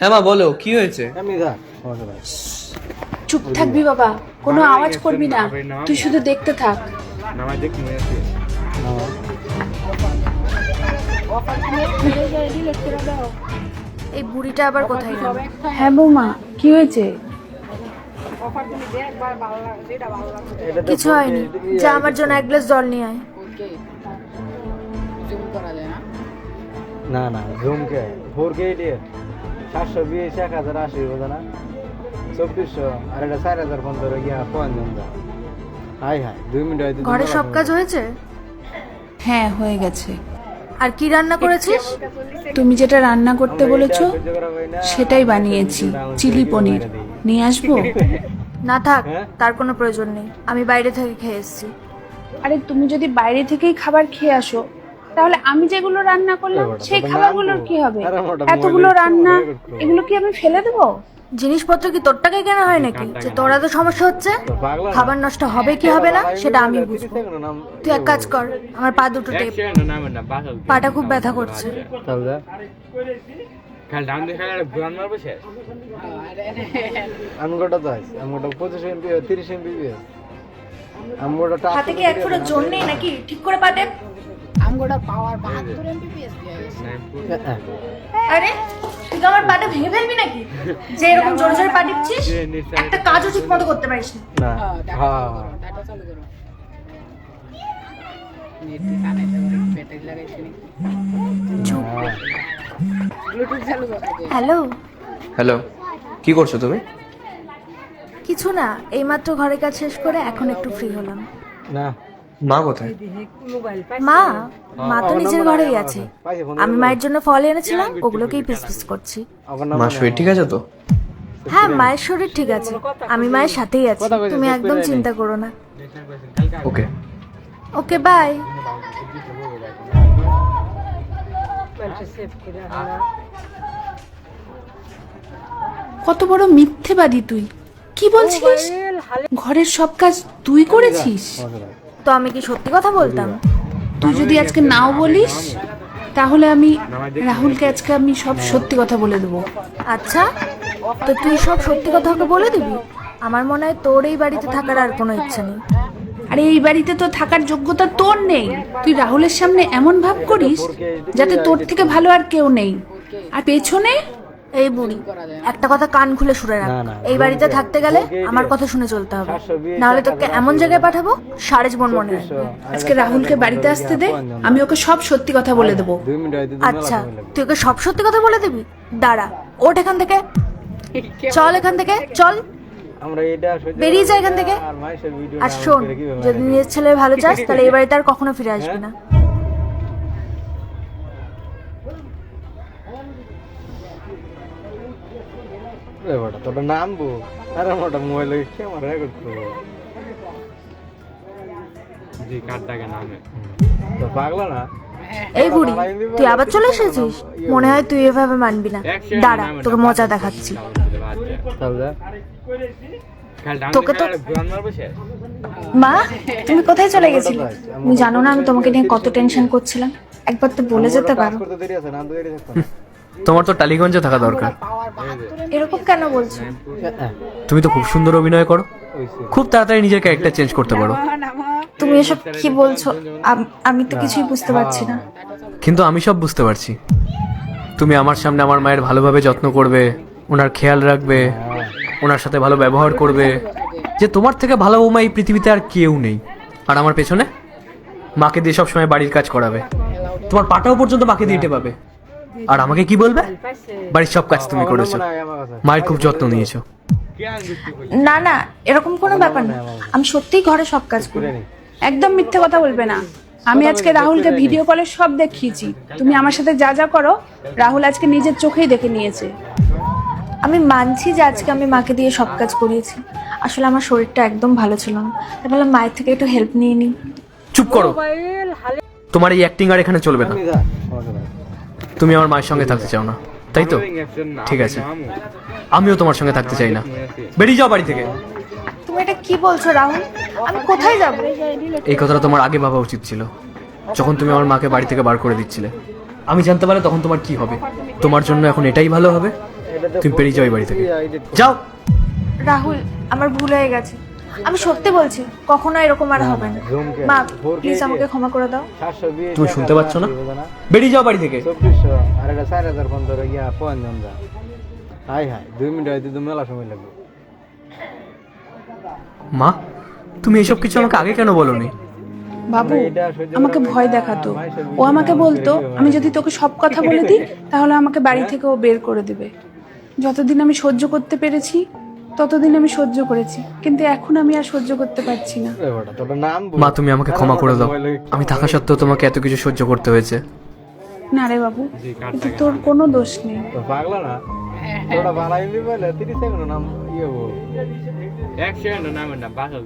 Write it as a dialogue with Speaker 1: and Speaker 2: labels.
Speaker 1: হ্যাঁ মা বলো কি হয়েছে?
Speaker 2: চুপ থাকবি বাবা কোনো আওয়াজ করবি না। তুই শুধু দেখতে থাক।
Speaker 3: এই বুড়িটা আবার কোথায় গেল?
Speaker 2: হ্যাঁ বৌমা কি হয়েছে?
Speaker 3: কিছু হয়নি। যা আমার জন্য এক গ্লাস জল নিয়ে আয়।
Speaker 4: না না জুম কে ফোর কে সাতশো বিশ এক হাজার আশি বোঝা না চব্বিশশো আর এটা চার হাজার পনেরো গিয়া যা হাই হাই দুই মিনিট হয়তো
Speaker 3: ঘরে সব কাজ হয়েছে?
Speaker 2: হ্যাঁ হয়ে গেছে।
Speaker 3: আর কি রান্না করেছিস?
Speaker 2: তুমি যেটা রান্না করতে বলেছ সেটাই বানিয়েছি। চিলি পনির। নিয়ে আসব?
Speaker 3: না থাক
Speaker 4: হ্যাঁ?
Speaker 3: তার কোনো প্রয়োজন নেই। আমি বাইরে থেকে খেয়ে এসেছি।
Speaker 2: আরে তুমি যদি বাইরে থেকেই খাবার খেয়ে আসো তাহলে আমি যেগুলো রান্না করলাম সেই খাবারগুলোর কি হবে? এতগুলো রান্না। এগুলো কি আমি ফেলে দেবো?
Speaker 3: জিনিসপত্র কি তোর টাকায় কেনা হয় নাকি? যে তোর এত সমস্যা হচ্ছে? খাবার নষ্ট হবে কি হবে না? সেটা আমি বুঝব। তুই এক কাজ কর আমার পা দুটো টেপ। পাটা খুব ব্যথা করছে।
Speaker 4: আমগোটা তো আছে আমগোটা পঁচিশ এমপি তিরিশ এমপি আমগোটা
Speaker 3: হাতে কি এক ফোঁটা জোর নেই নাকি? ঠিক করে পা টেপ আরে তুই কি আমার পাটা ভেঙে ফেলবি নাকি? যে এরকম জোরে জোরে পা টিপছিস একটা কাজও ঠিক মতো করতে পারিস না।
Speaker 4: না। হ্যাঁ।
Speaker 3: হ্যালো।
Speaker 1: হ্যালো। কি করছ তুমি?
Speaker 3: কিছু না এইমাত্র ঘরের কাজ শেষ করে এখন একটু ফ্রি হলাম।
Speaker 4: না।
Speaker 1: মা কোথায়?
Speaker 3: মা মা তো নিজের ঘরেই আছে। আমি মায়ের জন্য ফল এনেছিলাম ওগুলোকেই পিস পিস করছি।
Speaker 1: মা শরীর ঠিক আছে তো?
Speaker 3: হ্যাঁ মায়ের শরীর ঠিক আছে। আমি মায়ের সাথেই আছি। তুমি একদম চিন্তা করো না।
Speaker 1: ওকে।
Speaker 3: Okay bye.
Speaker 2: কত বড় মিথ্যেবাদী তুই। কি বলছিস? ঘরের সব কাজ তুই করেছিস?
Speaker 3: তো আমি কি সত্যি কথা বলতাম?
Speaker 2: তুই যদি আজকে নাও বলিস তাহলে আমি রাহুলকে আজকে আমি সব সত্যি কথা বলে দেবো।
Speaker 3: আচ্ছা তো তুই সব সত্যি কথা ওকে বলে দিবি? আমার মনে হয় তোর এই বাড়িতে থাকার আর কোনো ইচ্ছা নেই।
Speaker 2: আরে এই বাড়িতে তো থাকার যোগ্যতা তোর নেই। তুই রাহুলের সামনে এমন ভাব করিস যাতে তোর থেকে ভালো আর কেউ নেই। আর পেছনে
Speaker 3: এই বুড়ি একটা কথা কান খুলে শুনে রাখ। এই বাড়িতে থাকতে গেলে আমার কথা শুনে চলতে হবে। নাহলে তোকে এমন জায়গায় পাঠাবো সারা জীবন মনে
Speaker 2: আজকে রাহুলকে বাড়িতে আসতে দে আমি ওকে সব সত্যি কথা বলে দেবো।
Speaker 3: আচ্ছা তুই ওকে সব সত্যি কথা বলে দিবি? দাঁড়া ওঠ এখান থেকে। চল এখান থেকে চল।
Speaker 4: আমরা এটা
Speaker 3: বেরিয়ে যা এখান থেকে।
Speaker 4: আর
Speaker 3: শোন যদি নিজের ছেলে ভালো চাস তাহলে এই বাড়িতে আর কখনো ফিরে আসবি না।
Speaker 4: নামবো আরে মোটা মোবাইল ক্যামেরা করব
Speaker 5: জি নামে?
Speaker 4: তো পাগলা না?
Speaker 3: এই বুড়ি তুই আবার চলে এসেছিস? মনে হয় তুই এভাবে মানবি না। দাঁড়া তোকে মজা দেখাচ্ছি। তোকে তো-
Speaker 2: মা তুমি কোথায় চলে গেছিলে? তুমি জানো না আমি তোমাকে নিয়ে কত টেনশন করছিলাম? একবার তো বলে যেতে পারো।
Speaker 1: তোমার তো টালিগঞ্জে থাকা দরকার।
Speaker 3: এরকম কেন বলছো?
Speaker 1: তুমি তো খুব সুন্দর অভিনয় করো। খুব তাড়াতাড়ি নিজের ক্যারেক্টার চেঞ্জ করতে পারো।
Speaker 2: তুমি এসব কি বলছো? আমি তো কিছুই বুঝতে পারছি না।
Speaker 1: কিন্তু আমি সব বুঝতে পারছি। তুমি আমার সামনে আমার মায়ের ভালোভাবে যত্ন করবে ওনার খেয়াল রাখবে ওনার সাথে ভালো ব্যবহার করবে। যে তোমার থেকে ভালো বৌমা এই পৃথিবীতে আর কেউ নেই। আর আমার পেছনে মাকে দিয়ে সবসময় বাড়ির কাজ করাবে। তোমার পাটাও পর্যন্ত মাকে দিয়ে পাবে আর আমাকে কি বলবে? বাড়ির সব কাজ তুমি করেছ।
Speaker 4: আমার কাছে।
Speaker 1: মায়ের খুব যত্ন নিয়েছো।
Speaker 2: না না এরকম কোনো ব্যাপার না। আমি সত্যিই ঘরে সব কাজ করি। একদম মিথ্যে কথা বলবে না। আমি আজকে রাহুলকে ভিডিও কলে সব দেখিয়েছি। তুমি আমার সাথে যা যা করো রাহুল আজকে নিজের চোখেই দেখে নিয়েছে।
Speaker 3: আমি মানছি যে আজকে আমি মাকে দিয়ে সব কাজ করিয়েছি। আসলে আমার শরীরটা একদম ভালো ছিল না। তাই বললাম মায়ের থেকে একটু হেল্প নিয়ে নিই
Speaker 1: চুপ করো। তোমার এই অ্যাক্টিং আর এখানে চলবে না।
Speaker 4: তুমি
Speaker 1: আমার মায়ের সঙ্গে থাকতে চাও না তাই তো? ঠিক আছে। আমিও তোমার সঙ্গে থাকতে চাই না। বেরিয়ে যাও বাড়ি থেকে।
Speaker 3: তুমি এটা কি বলছো রাহুল? আমি কোথায় যাব?
Speaker 1: এই কথাটা তোমার আগে ভাবা উচিত ছিল যখন তুমি আমার মাকে বাড়ি থেকে বার করে দিচ্ছিলে। আমি জানতে পারলে তখন তোমার কি হবে? তোমার জন্য এখন এটাই ভালো হবে? তুমি পেরিয়ে যাও বাড়ি থেকে। যাও।
Speaker 3: রাহুল আমার ভুল হয়ে গেছে। আমি সত্যি বলছি কখনো এরকম আর হবে না। মা প্লিজ আমাকে ক্ষমা করে দাও।
Speaker 1: তুমি শুনতে পাচ্ছ না? বেরিয়ে যাও বাড়ি থেকে।
Speaker 4: আর এটা চার হাজার পনেরো গিয়া পয়েন্ট যা হাই হাই দুই মিনিট হয়তো তো মেলা সময় লাগবে।
Speaker 1: মা তুমি এসব কিছু আমাকে আগে কেন বলোনি?
Speaker 2: বাবু
Speaker 4: এটা
Speaker 2: আমাকে ভয় দেখাতো। ও আমাকে বলতো আমি যদি তোকে সব কথা বলে দিই তাহলে আমাকে বাড়ি থেকে ও বের করে দিবে। যতদিন আমি সহ্য করতে পেরেছি ততদিন আমি সহ্য করেছি কিন্তু এখন আমি আর সহ্য করতে পারছি না।
Speaker 4: এ বেটা, তোর নাম বল।
Speaker 1: মা তুমি আমাকে ক্ষমা করে দাও। আমি থাকা সত্ত্বেও তোমাকে এত কিছু সহ্য করতে হয়েছে।
Speaker 2: না রে বাবু কিন্তু তোর কোনো দোষ নেই।
Speaker 4: তো পাগলা না? তোরা বাড়াইলি বলে তিরিশ সেকেন্ড নাম ইয়ে
Speaker 5: না বাসা